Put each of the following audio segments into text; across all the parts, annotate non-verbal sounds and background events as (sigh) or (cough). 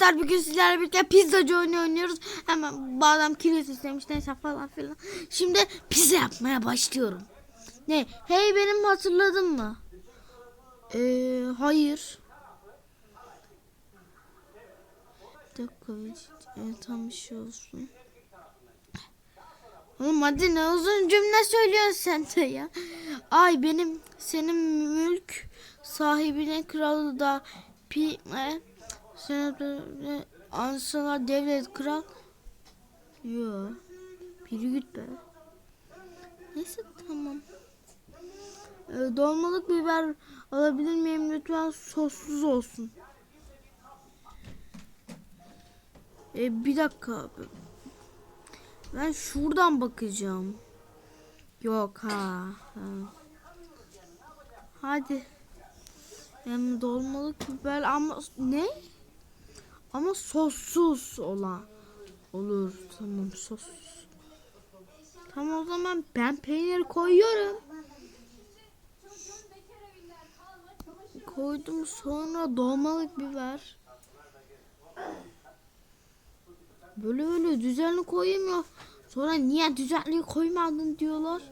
arkadaşlar bugün sizlerle birlikte pizzacı oyunu oynuyoruz. Hemen bu adam kilit istemiş neyse falan filan. Şimdi pizza yapmaya başlıyorum. Ne? Hey benim hatırladın mı? Ee, hayır. Bir. Evet, tam bir şey olsun. Oğlum hadi ne uzun cümle söylüyorsun sen de ya. Ay benim senin mülk sahibine kralı da pi e, sen de ansalar devlet kral. Yo. Biri git be. Neyse tamam. Ee, dolmalık biber alabilir miyim lütfen sossuz olsun. Ee, bir dakika abi. Ben şuradan bakacağım. Yok ha. ha. Hadi. Hem dolmalık biber ama ne? Ama sossuz olan. Olur tamam sossuz. Tamam o zaman ben peynir koyuyorum. Koydum sonra dolmalık biber. Böyle böyle düzenli koyayım ya. Sonra niye düzenli koymadın diyorlar.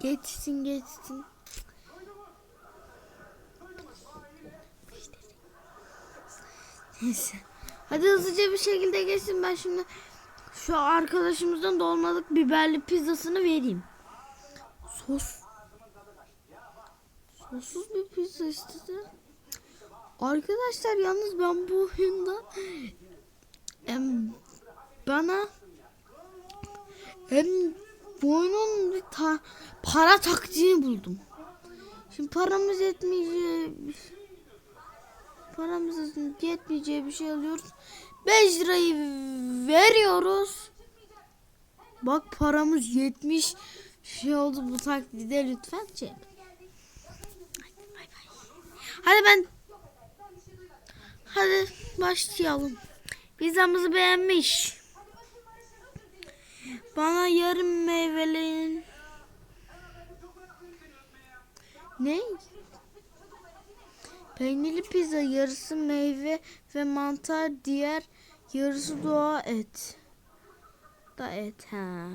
Geçsin geçsin. Neyse. Hadi hızlıca bir şekilde geçsin ben şimdi şu arkadaşımızdan dolmalık biberli pizzasını vereyim. Sos. Sossuz bir pizza istedi. Arkadaşlar yalnız ben bu oyunda em, bana hem bu bir ta, para taktiğini buldum. Şimdi paramız yetmeyeceği paramız yetmeyeceği bir şey alıyoruz. 5 lirayı veriyoruz. Bak paramız 70 şey oldu bu taklide lütfen çek. Bay. Hadi ben Hadi başlayalım. Pizzamızı beğenmiş. Bana yarım meyvelerin Ne? Peynirli pizza yarısı meyve ve mantar diğer yarısı doğa et. Da et ha.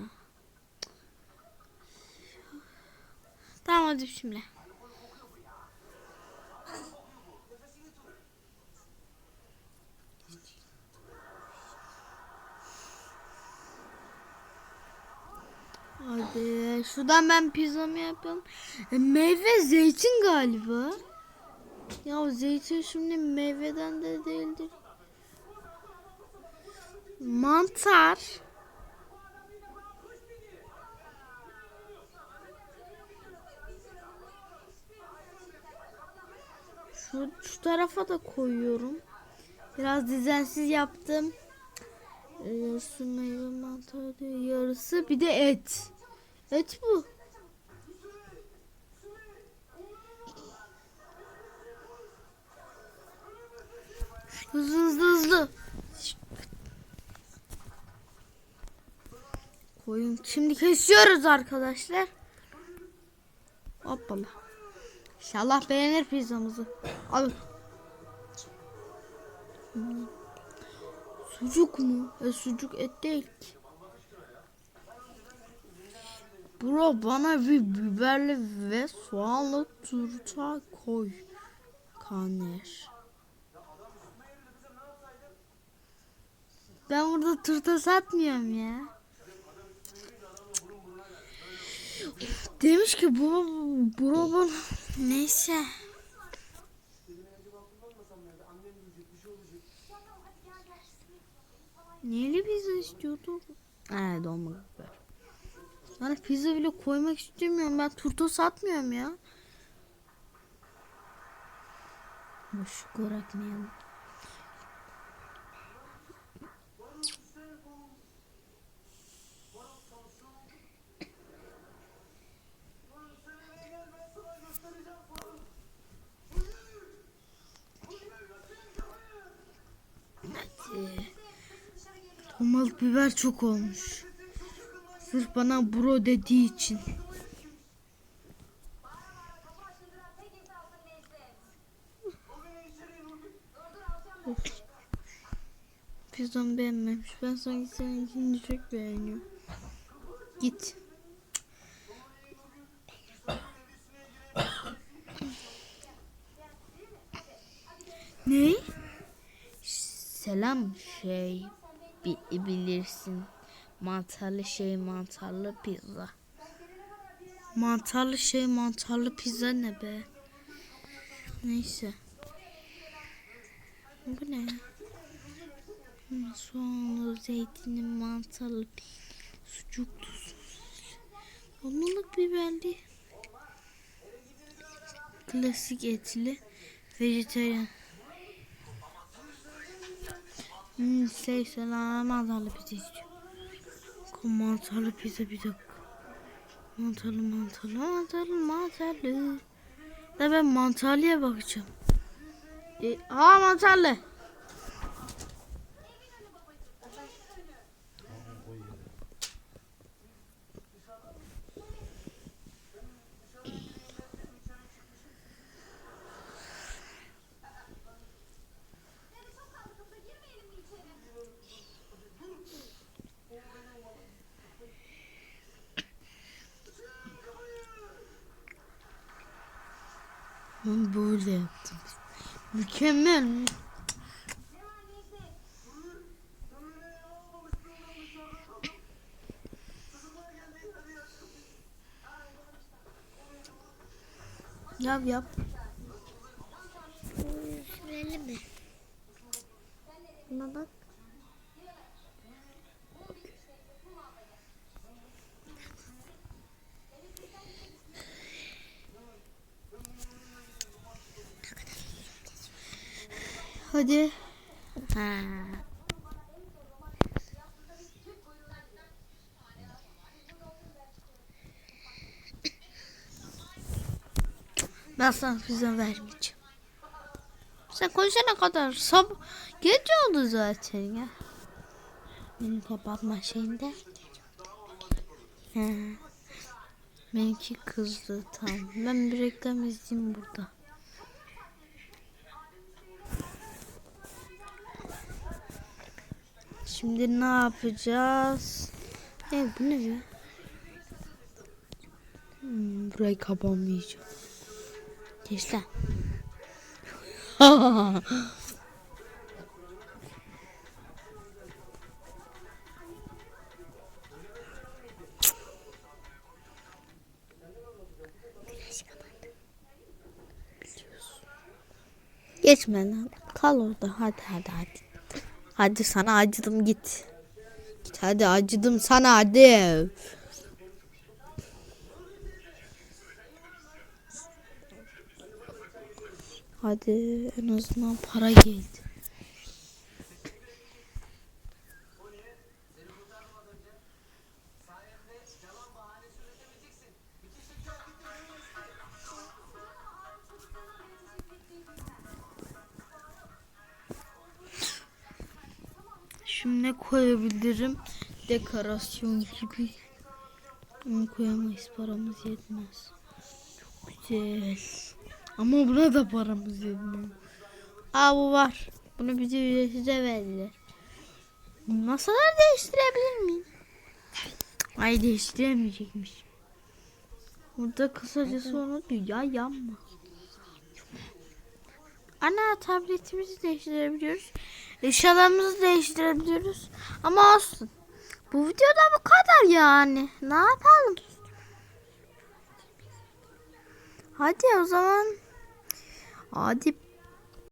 Tamam hadi şimdi. Hadi şuradan ben pizzamı yapayım. E, meyve zeytin galiba. Ya zeytin şimdi meyveden de değildir. Mantar. Şu, şu tarafa da koyuyorum. Biraz düzensiz yaptım. Yarısı meyve mantar diyor. Yarısı bir de et. Et bu. Hızlı hızlı hızlı. Koyun. Şimdi kesiyoruz arkadaşlar. Hoppala. İnşallah beğenir pizzamızı. Al. Hmm. Sucuk mu? E, sucuk et değil ki. Bro bana bir biberli ve soğanlı turta koy. Kaner. Ben burada turta satmıyorum ya. Demiş ki bu bro bana neyse. Neyli pizza istiyordu? He dolmalık biber. Yani pizza bile koymak istemiyorum. Ben turta satmıyorum ya. Boş bırakmayalım. Dolmalık biber çok olmuş. Sırf bana bro dediği için. Pizzamı beğenmemiş. Ben sanki seninkini çok beğeniyorum. Git. Ne? Selam şey bilirsin. Mantarlı şey mantarlı pizza. Mantarlı şey mantarlı pizza ne be? Neyse. Bu ne? Soğanlı, zeytinli, mantarlı, sucuklu, dolmalık biberli, klasik etli, vejetaryen. Hmm, şey sana mantarlı pizza istiyorum. Mantarlı pizza bir dakika. Mantarlı mantarlı mantarlı mantarlı. Da ben mantarlıya bakacağım. E, aa mantarlı. Böyle yaptım. Mükemmel. Yap yap. Hadi. Ha. Ben sana pizza vermeyeceğim. Sen konuşana kadar sab geç oldu zaten ya. Benim kapatma şeyinde. He. Benimki kızdı tamam. Ben bir reklam izleyeyim burada. Şimdi ne yapacağız? E bu ne be? Hmm, burayı kapamayacağım. Geç lan. (laughs) Geçme lan. Kal orada. Hadi hadi hadi. Hadi sana acıdım git. Git hadi acıdım sana hadi. Hadi en azından para geldi. Şimdi ne koyabilirim? Dekorasyon gibi. Onu koyamayız paramız yetmez. Çok güzel. Ama buna da paramız yetmiyor. Aa bu var. Bunu bize ücretsize verdiler. Masalar değiştirebilir miyim? Ay değiştiremeyecekmiş. Burada kısacası onu diyor. Ya yanma. Ana tabletimizi değiştirebiliyoruz. Eşyalarımızı değiştirebiliyoruz. Ama olsun. Bu videoda bu kadar yani. Ne yapalım? Hadi o zaman. Hadi